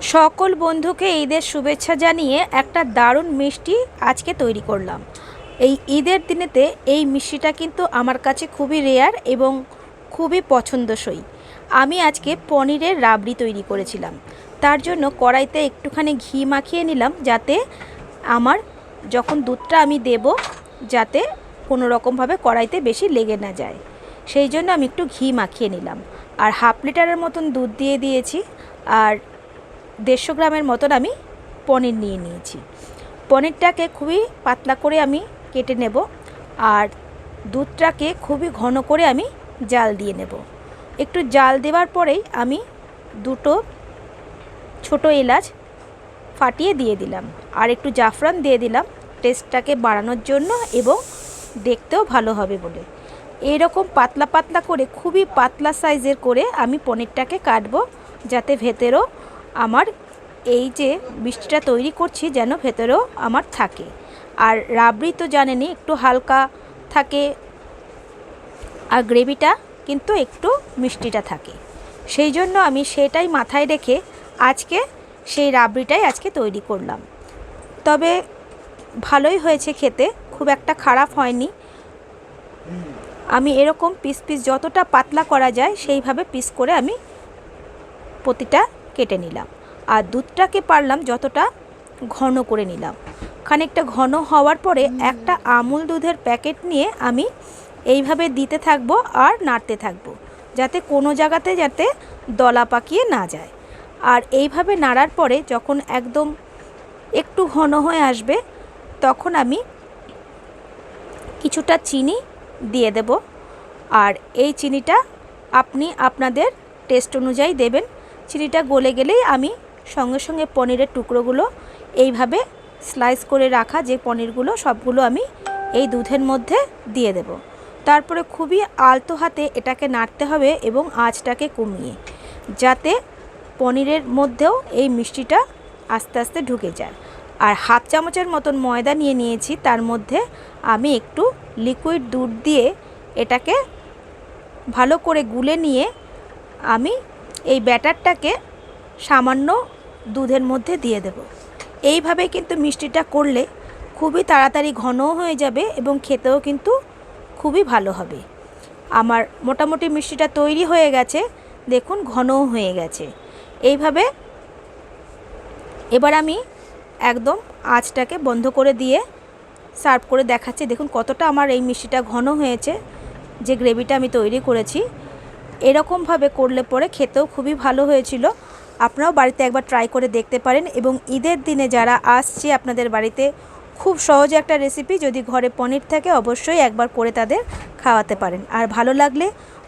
সকল বন্ধুকে ঈদের শুভেচ্ছা জানিয়ে একটা দারুণ মিষ্টি আজকে তৈরি করলাম। এই ঈদের দিনেতে এই মিষ্টিটা কিন্তু আমার কাছে খুবই রেয়ার এবং খুবই পছন্দসই। আমি আজকে পনিরের রাবড়ি তৈরি করেছিলাম। তার জন্য কড়াইতে একটুখানি ঘি মাখিয়ে নিলাম যাতে আমার যখন দুধটা আমি দেব, যাতে কোনো রকমভাবে কড়াইতে বেশি লেগে না যায়। সেই জন্য আমি একটু ঘি মাখিয়ে নিলাম। আর হাফ লিটারের মতন দুধ দিয়ে দিয়েছি। আর দেড়শো গ্রামের মতন আমি পনির নিয়ে নিয়েছি। পনিরটাকে খুবই পাতলা করে আমি কেটে নেব আর দুধটাকে খুবই ঘন করে আমি জাল দিয়ে নেব। একটু জাল দেওয়ার পরেই আমি দুটো ছোট এলাচ ফাটিয়ে দিয়ে দিলাম আর একটু জাফরান দিয়ে দিলাম। টেস্টটাকে বাড়ানোর জন্য এবং দেখতেও ভালো হবে বলে। এইরকম পাতলা পাতলা করে, খুবই পাতলা সাইজের করে আমি পনিরটাকে কাটবো যাতে ভেতরেও আমার এই যে মিষ্টিটা তৈরি করছি যেন ভেতরেও আমার থাকে। আর রাবড়ি তো জানেনই, একটু হালকা থাকে আর গ্রেভিটা কিন্তু একটু মিষ্টিটা থাকে। সেই জন্য আমি সেটাই মাথায় রেখে আজকে সেই রাবড়িটাই আজকে তৈরি করলাম। তবে ভালোই হয়েছে খেতে, খুব একটা খারাপ হয়নি। আমি এরকম পিস পিস যতটা পাতলা করা যায়, সেইভাবে পিস করে আমি প্রতিটা কেটে নিলাম। আর দুধটাকে পারলাম যতটা ঘন করে নিলাম। খানিকটা ঘন হওয়ার পরে একটা আমুল দুধের প্যাকেট নিয়ে আমি এইভাবে দিতে থাকব আর নাড়তে থাকব যাতে কোনো জায়গাতে যাতে দলা পাকিয়ে না যায়। আর এইভাবে নাড়ার পরে যখন একদম একটু ঘন হয়ে আসবে তখন আমি কিছুটা চিনি দিয়ে দেব। আর এই চিনিটা আপনি আপনাদের টেস্ট অনুযায়ী দেবেন। চিনিটা গলে গেলেই আমি সঙ্গে সঙ্গে পনিরের টুকরোগুলো এইভাবে স্লাইস করে রাখা যে পনিরগুলো, সবগুলো আমি এই দুধের মধ্যে দিয়ে দেব। তারপরে খুবই আলতো হাতে এটাকে নাড়তে হবে এবং আঁচটাকে কমিয়ে, যাতে পনিরের মধ্যেও এই মিষ্টিটা আস্তে আস্তে ঢুকে যায়। আর হাফ চামচের মতন ময়দা নিয়ে নিয়েছি, তার মধ্যে আমি একটু লিকুইড দুধ দিয়ে এটাকে ভালো করে গুলে নিয়ে আমি এই ব্যাটারটাকে সামান্য দুধের মধ্যে দিয়ে দেব। এইভাবে কিন্তু মিষ্টিটা করলে খুবই তাড়াতাড়ি ঘনও হয়ে যাবে এবং খেতেও কিন্তু খুবই ভালো হবে। আমার মোটামুটি মিষ্টিটা তৈরি হয়ে গেছে, দেখুন ঘনও হয়ে গেছে। এইভাবে এবার আমি একদম আঁচটাকে বন্ধ করে দিয়ে সার্ভ করে দেখাচ্ছি। দেখুন কতটা আমার এই মিষ্টিটা ঘন হয়েছে, যে গ্রেভিটা আমি তৈরি করেছি। এরকমভাবে করলে পরে খেতেও খুবই ভালো হয়েছিল। আপনারাও বাড়িতে একবার ট্রাই করে দেখতে পারেন এবং ঈদের দিনে যারা আসছে আপনাদের বাড়িতে, খুব সহজ একটা রেসিপি যদি ঘরে পনির থাকে অবশ্যই একবার করে তাদের খাওয়াতে পারেন। আর ভালো লাগলে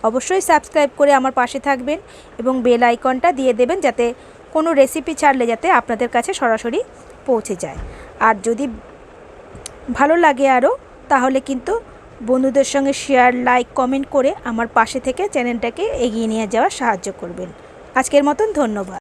অবশ্যই সাবস্ক্রাইব করে আমার পাশে থাকবেন এবং বেল আইকনটা দিয়ে দেবেন যাতে কোনো রেসিপি ছাড়লে যাতে আপনাদের কাছে সরাসরি পৌঁছে যায়। আর যদি ভালো লাগে আরও, তাহলে কিন্তু বন্ধুদের সঙ্গে শেয়ার লাইক কমেন্ট করে আমার পাশে থেকে চ্যানেলটাকে এগিয়ে নিয়ে যাওয়ার সাহায্য করবেন। আজকের মতন ধন্যবাদ।